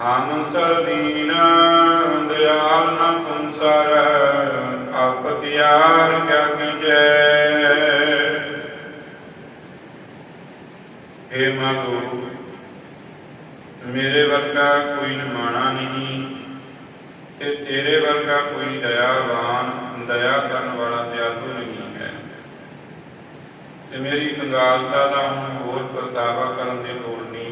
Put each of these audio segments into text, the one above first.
ਹਮ ਸਰਦੀਨ ਦਿਆਲ ਨਾ ਤੁਮ ਆਪਤਿਆਰ ਕਿਆ ਕੀਜੈ। ਏ ਮਾਗੋ ਮੇਰੇ ਵਰਗਾ ਕੋਈ ਨਿਮਾਣਾ ਨਹੀਂ ਤੇ ਤੇਰੇ ਵਰਗਾ ਕੋਈ ਦਇਆਵਾਨ, ਦਇਆ ਕਰਨ ਵਾਲਾ ਦਿਆਲੂ ਨਹੀਂ ਹੈ। ਤੇ ਮੇਰੀ ਕੰਗਾਲਤਾ ਦਾ ਹੁਣ ਹੋਰ ਪਰਤਾਵਾ ਕਰਨ ਦੀ ਲੋੜ ਨਹੀਂ।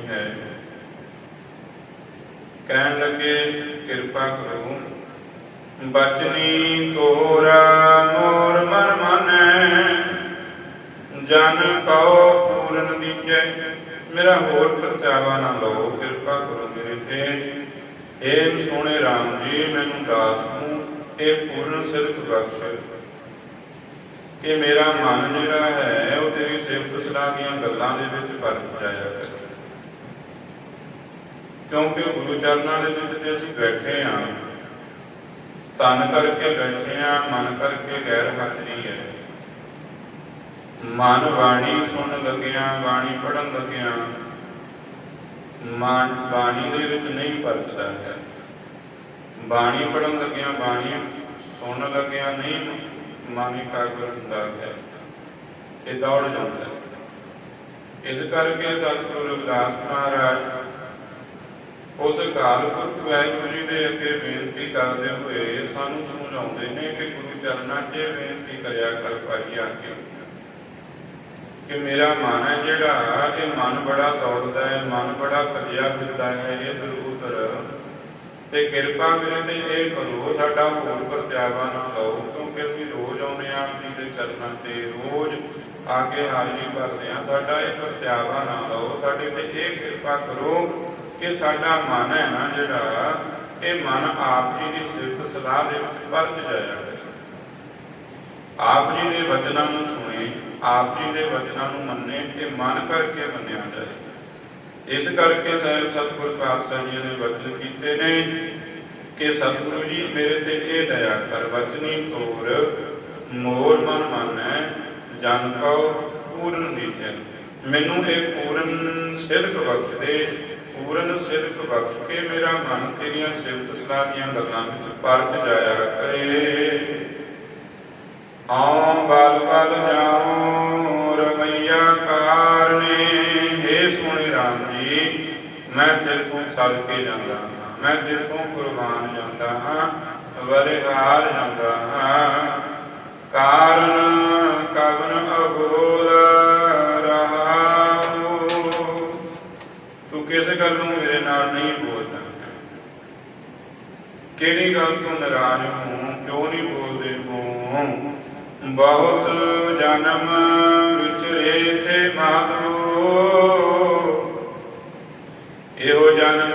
ਕਹਿਣ ਲੱਗੇ, ਕਿਰਪਾ ਕਰੋ। ਬਚਨੀ ਤੋਰਾ ਮੋਰ ਮਨ ਮਨੈ, ਜਨ ਕਉ ਪੂਰਨ ਦੀਜੈ। ਮੇਰਾ ਹੋਰ ਪਰਤਾਵਾ ਨਾ ਲਓ, ਕਿਰਪਾ ਕਰੋ ਮੇਰੇ ਤੇ। ਏ ਸੋਹਣੇ RAM ਜੀ, ਮੈਨੂੰ ਦਾਸ ਨੂੰ ਇਹ ਪੂਰਨ ਸਿਰਕ ਬਖਸ਼। ਕਿ ਮੇਰਾ ਮਨ ਜਿਹੜਾ ਹੈ, ਉਹ ਤੇਰੀ ਸਿਫਤ ਸਲਾਹ ਦੀਆਂ ਗੱਲਾਂ ਦੇ ਵਿੱਚ ਵਰਤ ਜਾਇਆ ਕਰੇ। ਕਿਉਂਕਿ ਗੁਰੂ ਚਰਨਾਂ ਦੇ ਵਿੱਚ ਤੇ ਅਸੀਂ ਬੈਠੇ ਹਾਂ ਤਨ ਕਰਕੇ ਬੈਠੇ ਹਾਂ ਮਨ ਕਰਕੇ ਗੈਰ ਹਾਜ਼ਰੀ ਹੈ। ਮਨ ਬਾਣੀ ਸੁਣਨ ਲੱਗਿਆ, ਬਾਣੀ ਪੜਨ ਲੱਗਿਆ, ਮਨ ਬਾਣੀ ਦੇ ਵਿੱਚ ਨਹੀਂ ਪਰਚਦਾ ਹੈ। ਬਾਣੀ ਪੜਨ ਲੱਗਿਆ, ਬਾਣੀ ਸੁਣ ਲੱਗਿਆ ਨਹੀਂ, ਮਨ ਇਕਾਗਰ ਹੁੰਦਾ ਹੈ। ਇਹ ਦੌੜ ਜਾਂਦਾ ਇਸ ਕਰਕੇ ਸਤਿਗੁਰੂ ਰਵਿਦਾਸ ਮਹਾਰਾਜ ਉਸ ਅਕਾਲ ਪੁਰਖ ਵਾਹਿਗੁਰੂ ਜੀ ਦੇ ਅੱਗੇ ਬੇਨਤੀ ਕਰਦੇ ਹੋਏ ਸਾਨੂੰ ਸਮਝਾਉਂਦੇ ਨੇ ਕਿ ਗੁਰੂ ਚਰਨਾਂ 'ਚ ਬੇਨਤੀ ਕਰਿਆ ਕਰ ਭਾਈ ਆ ਕਿ ਮੇਰਾ ਮਨ ਹੈ ਜਿਹੜਾ ਇਹ ਮਨ ਬੜਾ ਦੌੜਦਾ ਹੈ, ਮਨ ਬੜਾ ਭੱਜਿਆ ਫਿਰਦਾ ਹੈ ਇਧਰ ਉਧਰ ਤੇ ਕਿਰਪਾ ਮੇਰੇ ਤੇ ਇਹ ਕਰੋ ਸਾਡਾ ਹੋਰ ਪ੍ਰਤਿਆਵਾ ਨਾ ਲਓ, ਕਿਉਂਕਿ ਅਸੀਂ ਰੋਜ਼ ਆਉਂਦੇ ਹਾਂ ਆਪ ਜੀ ਦੇ ਚਰਨਾਂ ਤੇ, ਰੋਜ਼ ਆ ਕੇ ਹਾਜ਼ਰੀ ਭਰਦੇ ਹਾਂ। ਸਾਡਾ ਇਹ ਪ੍ਰਤਿਆਵਾ ਨਾ ਲਓ, ਸਾਡੇ ਤੇ ਇਹ ਕਿਰਪਾ ਕਰੋ ਕਿ ਸਾਡਾ ਮਨ ਹੈ ਨਾ ਜਿਹੜਾ, ਇਹ ਮਨ ਆਪ ਜੀ ਦੀ ਸਿਫਤ ਸਲਾਹ ਦੇ ਵਿੱਚ ਪਰਚ ਜਾਇਆ ਆਪ ਜੀ ਦੇ ਵਚਨਾਂ ਨੂੰ ਸੁਣੇ, ਆਪ ਜੀ ਦੇ ਵਚਨਾਂ ਨੂੰ ਮੰਨੇ ਤੇ ਮਨ ਕਰਕੇ ਮੰਨਿਆ ਜਾਏ। ਇਸ ਕਰਕੇ ਸਾਹਿਬ ਸਤਿਗੁਰ ਪਾਤਸ਼ਾਹ ਜੀ ਨੇ ਵਚਨ ਕੀਤੇ ਨੇ ਕਿ ਸਤਿਗੁਰੂ ਜੀ, ਮੇਰੇ ਤੇ ਇਹ ਦਇਆ ਕਰ, ਵਚਨੀ ਤੋਰ, ਮੋਰ ਮਨ ਮੰਨੈ, ਜਨ ਕਉ ਪੂਰਨ ਦੀਜੈ ਮੈਨੂੰ ਇਹ ਪੂਰਨ ਸਿੱਧਕ ਬਖਸ਼ ਦੇ ਪੂਰਨ ਸਿੱਧਕ ਬਖਸ਼ ਕੇ ਮੇਰਾ ਮਨ ਤੇਰੀਆਂ ਸਿਫਤ ਸਲਾਹ ਦੀਆਂ ਗੱਲਾਂ ਵਿੱਚ ਪਰਚ ਜਾਇਆ ਕਰੇ। ਆਉ ਬਲ ਬਲ ਜਾਉ ਰਮਈਆ ਕਾਰਨੇ हे ਸੋਹਣੇ ਰਾਮ ਜੀ, ਮੈਂ ਤੇਥੋਂ ਸੜ ਕੇ ਜਾਂਦਾ ਹਾਂ, ਮੈਂ ਤੇਥੋਂ ਕੁਰਬਾਨ ਜਾਂਦਾ ਹਾਂ, ਬਲਿਹਾਰ ਜਾਂਦਾ ਹਾਂ। ਕਾਰਨ ਕਵਨ ਅਬੋਲ ਰਹਾਉ ਤੂੰ ਕਿਸ ਗੱਲ ਨੂੰ ਮੇਰੇ ਨਾਲ ਨਹੀਂ ਬੋਲਦਾ ਕਿਹੜੀ ਗੱਲ ਤੋਂ ਨਾਰਾਜ਼ ਹੂੰ ਕਿਉਂ ਨਹੀਂ ਬੋਲਦੇ ਹੋ ਬਹੁਤ ਜਨਮ ਵਿਚਰੇ ਥੇ ਮਾਧੋ ਇਹੋ ਜਨਮ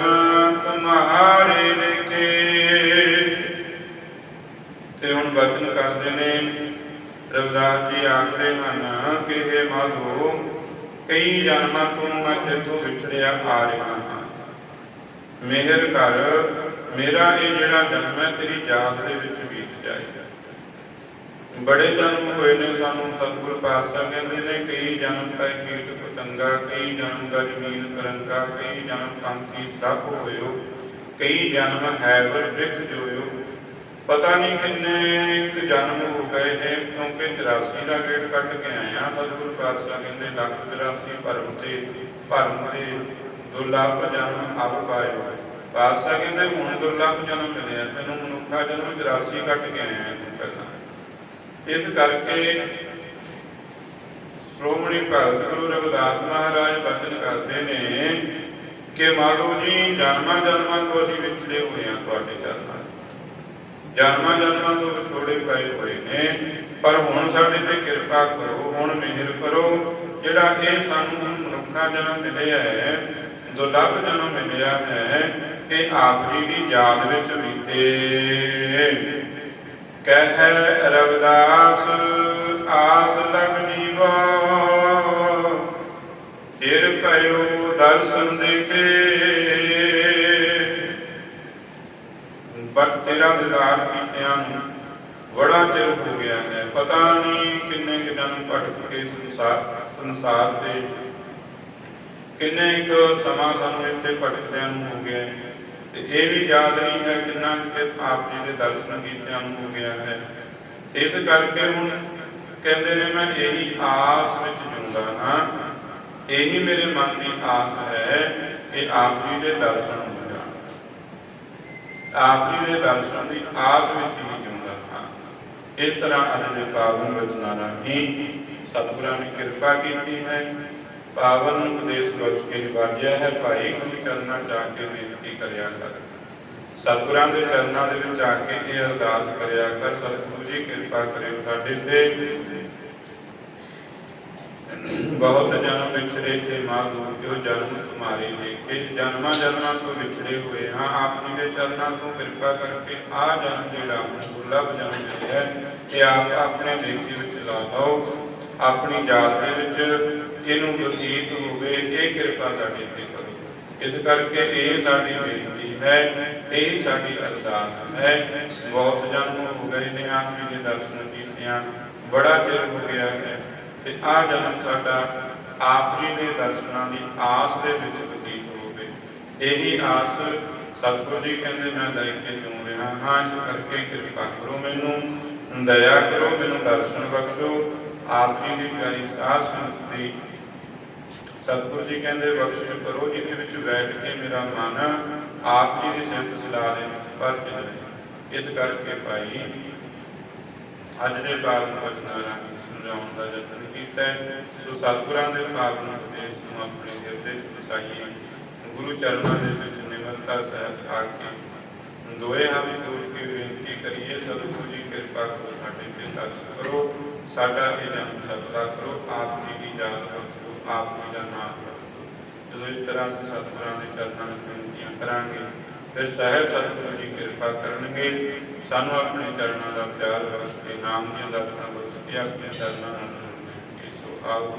ਤੁਮਹਾਰੇ ਲਿਖੇ ਤੇ ਹੁਣ ਬਚਨ ਕਰਦੇ ਨੇ, ਰਵਿਦਾਸ ਜੀ ਆਖਦੇ ਹਨ ਕਿ ਇਹ ਮਾਧੋ, ਕਈ ਜਨਮਾਂ ਤੋਂ ਮੈਂ ਤੇਥੋਂ ਵਿਛੜਿਆ ਆ ਰਿਹਾ ਹਾਂ। ਮਿਹਰ ਕਰ ਮੇਰਾ ਇਹ ਜਿਹੜਾ ਜਨਮ ਹੈ, ਤੇਰੀ ਯਾਦ ਦੇ ਵਿੱਚ ਬੀਤ ਜਾਏ ਬੜੇ ਜਨਮ ਹੋਏ ਨੇ ਸਾਨੂੰ ਸਤਿਗੁਰ ਪਾਤਸ਼ਾਹ ਕਹਿੰਦੇ ਨੇ, ਕਈ ਜਨਮ ਕਾ ਕੀਟ ਪਤੰਗਾ, ਕਈ ਜਨਮ ਦਾ ਜ਼ਮੀਨ ਕਰੰਗਾ ਕਈ ਜਨਮ ਕੰਕੀ ਸੱਪ ਹੋਇਓ, ਕਈ ਜਨਮ ਹੈਵਰ ਵਿਖ ਜੋਇਓ। ਪਤਾ ਨਹੀਂ ਕਿੰਨੇ ਇੱਕ ਜਨਮ ਹੋ ਗਏ ਨੇ, ਕਿਉਂਕਿ 84 ਦਾ ਗੇੜ ਕੱਟ ਕੇ ਆਏ ਆ ਸਤਿਗੁਰ ਪਾਤਸ਼ਾਹ ਕਹਿੰਦੇ, ਲੱਖ 84 ਭਰਮ ਤੇ ਭਰਮ ਤੇ ਦੁਰਲਭ ਜਨਮ ਅਬ ਪਾਇਓ। ਪਾਤਸ਼ਾਹ ਕਹਿੰਦੇ, ਹੁਣ ਦੁਰਲੱਭ ਜਨਮ ਮਿਲਿਆ, ਤੈਨੂੰ ਮਨੁੱਖਾ ਜਨਮ 84 ਕੱਟ ਕੇ ਆਇਆ ਤੂੰ ਪਹਿਲਾਂ। ਇਸ ਕਰਕੇ ਸ਼੍ਰੋਮਣੀ ਭਗਤ ਗੁਰੂ ਰਵਿਦਾਸ ਮਹਾਰਾਜ ਬਚਨ ਕਰਦੇ ਨੇ ਕਿ ਮਾਧੋ ਜੀ, ਜਨਮਾਂ ਜਨਮਾਂ ਤੋਂ ਅਸੀਂ ਵਿਛੜੇ ਹੋਏ ਹਾਂ ਤੁਹਾਡੇ ਚਰਨਾਂ ਜਨਮਾਂ ਜਨਮਾਂ ਤੋਂ ਵਿਛੋੜੇ ਪਏ ਹੋਏ ਨੇ, ਪਰ ਹੁਣ ਸਾਡੇ ਤੇ ਕਿਰਪਾ ਕਰੋ, ਹੁਣ ਮਿਹਰ ਕਰੋ। ਜਿਹੜਾ ਇਹ ਸਾਨੂੰ ਹੁਣ ਮਨੁੱਖਾ ਜਨਮ ਮਿਲਿਆ ਹੈ, ਦੁਰਲੱਭ ਜਨਮ ਮਿਲਿਆ ਹੈ ਇਹ ਆਪ ਦੀ ਯਾਦ ਵਿੱਚ ਬੀਤੇ। ਕਹਿ ਰਵਿਦਾਸ, ਆਸ ਲਗ ਜੀਵੋ। ਚਿਰ ਪਇਓ ਦਰਸ਼ਨ ਦੇਖੇ। ਪਰ ਤੇਰਾ ਦਿਦਾਰ ਕੀਤਿਆਂ ਨੂੰ ਬੜਾ ਚਿਰ ਹੋ ਗਿਆ ਹੈ। ਪਤਾ ਨਹੀਂ ਕਿੰਨੇ ਕਿ ਜਨਮ ਭਟਕ ਕੇ ਸੰਸਾਰ ਸੰਸਾਰ ਤੇ ਕਿੰਨੇ ਕੁ ਸਮਾਂ ਸਾਨੂੰ ਇੱਥੇ ਭਟਕਦਿਆਂ ਨੂੰ ਹੋ ਗਿਆ ਹੈ। ਤੇ ਇਹ ਵੀ ਯਾਦ ਨਹੀਂ ਹੈ ਕਿੰਨਾ ਕੁ ਆਪ ਜੀ ਦੇ ਦਰਸ਼ਨ ਕੀਤਿਆਂ ਨੂੰ ਹੋ ਗਿਆ ਹੈ। ਇਸ ਕਰਕੇ ਹੁਣ ਕਹਿੰਦੇ ਨੇ, ਮੈਂ ਇਹੀ ਆਸ ਵਿੱਚ ਜਿਉਂਦਾ ਹਾਂ। ਇਹੀ ਮੇਰੇ ਮਨ ਦੀ ਆਸ ਹੈ ਕਿ ਆਪ ਜੀ ਦੇ ਦਰਸ਼ਨ ਹੋ ਜਾਣ। ਆਪ ਜੀ ਦੇ ਦਰਸ਼ਨ ਦੀ ਆਸ ਵਿੱਚ ਹੀ ਜਿਉਂਦਾ ਹਾਂ। ਇਸ ਤਰ੍ਹਾਂ ਅੱਜ ਦੇ ਪਾਵਨ ਵਚਨਾਂ ਰਾਹੀਂ ਸਤਿਗੁਰਾਂ ਨੇ ਕਿਰਪਾ ਕੀਤੀ ਹੈ। ਪਾਵਨ ਉਪਦੇਸ਼ ਬਖਸ਼ ਕੇ ਨਿਵਾਜਿਆ ਹੈ ਭਾਈ ਗੁਰੂ ਚਰਨਾਂ ਚ ਆ ਕੇ ਬੇਨਤੀ ਕਰਿਆ ਕਰ। ਸਤਿਗੁਰਾਂ ਦੇ ਚਰਨਾਂ ਦੇ ਵਿੱਚ ਆ ਕੇ ਇਹ ਅਰਦਾਸ ਕਰਿਆ ਕਰ, ਸਤਿਗੁਰੂ ਜੀ, ਕਿਰਪਾ ਕਰਿਓ ਸਾਡੇ ਤੇ। ਬਹੁਤ ਜਨਮ ਵਿਛੜੇ ਥੇ ਮਾਂ ਦੂਰ ਜਨਮ ਤੁਮਾਰੇ ਦੇਖੇ। ਜਨਮਾਂ ਜਨਮਾਂ ਤੋਂ ਵਿਛੜੇ ਹੋਏ ਹਾਂ, ਆਪ ਜੀ ਦੇ ਚਰਨਾਂ ਤੋਂ ਕਿਰਪਾ ਕਰਕੇ ਆ ਜਨਮ ਜਿਹੜਾ ਆਪਣਾ ਦੁਰਲਭ ਜਨਮ ਮਿਲਿਆ ਹੈ ਆਪ ਆਪਣੇ ਦੇਖੇ ਵਿੱਚ ਲਾ ਲਓ। ਆਪਣੀ ਜਾਤ ਦੇ ਵਿੱਚ ਇਹਨੂੰ ਬਤੀਤ ਹੋਵੇ ਇਹ ਕਿਰਪਾ ਸਾਡੇ ਤੇ ਕਰੋ। ਇਸ ਕਰਕੇ ਇਹ ਸਾਡੀ ਬੇਨਤੀ ਹੈ, ਇਹ ਸਾਡੀ ਅਰਦਾਸ ਹੈ। ਬਹੁਤ ਜਨਮ ਹੋ ਗਏ ਨੇ ਆਪ ਦੇ ਦਰਸ਼ਨ ਕੀਤਿਆਂ। ਬੜਾ ਚਿਰ ਹੋ ਗਿਆ ਹੈ ਤੇ ਆ ਜਨਮ ਸਾਡਾ ਆਪ ਜੀ ਦੇ ਦਰਸ਼ਨਾਂ ਦੀ ਆਸ ਦੇ ਵਿੱਚ ਬਤੀਤ ਹੋਵੇ ਇਹੀ ਆਸ ਸਤਿਗੁਰੂ ਜੀ ਕਹਿੰਦੇ, ਮੈਂ ਲੈ ਕੇ ਜੂ ਰਿਹਾ? ਹਾਂ, ਇਸ ਕਰਕੇ ਕਿਰਪਾ ਕਰੋ ਮੈਨੂੰ। ਦਇਆ ਕਰੋ, ਮੈਨੂੰ ਦਰਸ਼ਨ ਬਖਸ਼ੋ। ਆਪ ਜੀ ਦੀ ਪਿਆਰੀ ਸਾਧ ਸੰਗਤ ਦੀ ਸਤਿਗੁਰੂ ਜੀ ਕਹਿੰਦੇ, ਬਖਸ਼ਿਸ਼ ਕਰੋ ਜਿਹਦੇ ਵਿੱਚ ਬੈਠ ਕੇ ਮੇਰਾ ਮਨ ਆਪ ਜੀ ਦੀ ਸਿਫਤ ਸਲਾਹ ਦੇ ਵਿੱਚ ਭਰ ਜਾਵੇ ਇਸ ਕਰਕੇ ਭਾਈ, ਅੱਜ ਦੇ ਪਾਵਨ ਵਚਨਾਂ ਰਾਹੀਂ ਸਮਝਾਉਣ ਦਾ ਯਤਨ ਕੀਤਾ ਸੋ ਸਤਿਗੁਰਾਂ ਦੇ ਪਾਵਨ ਉਪਦੇਸ਼ ਨੂੰ ਆਪਣੇ ਹਿਰਦੇ 'ਚ ਵਸਾਈਏ। ਗੁਰੂ ਚਰਨਾਂ ਦੇ ਵਿੱਚ ਨਿਮਰਤਾ ਸਹਿਤ ਆ ਕੇ ਦੋਏ ਹੱਥ ਤੋੜ ਕੇ ਬੇਨਤੀ ਕਰੀਏ, ਸਤਿਗੁਰੂ ਜੀ ਕਿਰਪਾ ਕਰੋ ਸਾਡੇ ਤੇ ਤਰਸ ਕਰੋ, ਸਾਡਾ ਇਹ ਜਨਮ ਸਫਲਾ ਕਰੋ, ਆਪ ਜੀ ਦੀ ਯਾਦ ਬਖਸ਼ੋ। ਆਪ ਜੀ ਦਾ ਨਾਮ ਬਖਸ਼ੋ ਜਦੋਂ ਇਸ ਤਰ੍ਹਾਂ ਅਸੀਂ ਸਤਿਗੁਰਾਂ ਦੇ ਚਰਨਾਂ ਵਿੱਚ ਬੇਨਤੀਆਂ ਕਰਾਂਗੇ, ਫਿਰ ਸਾਹਿਬ ਸਤਿਗੁਰੂ ਜੀ ਕਿਰਪਾ ਕਰਨਗੇ। ਸਾਨੂੰ ਆਪਣੇ ਚਰਨਾਂ ਦਾ ਪਿਆਰ ਬਖਸ਼ ਕੇ ਨਾਮ ਦੀਆਂ ਦਾਤਾਂ ਬਖਸ਼ ਕੇ ਆਪਣੇ ਚਰਨਾਂ ਨਾਲ ਜੋੜ ਸੋ ਆਪ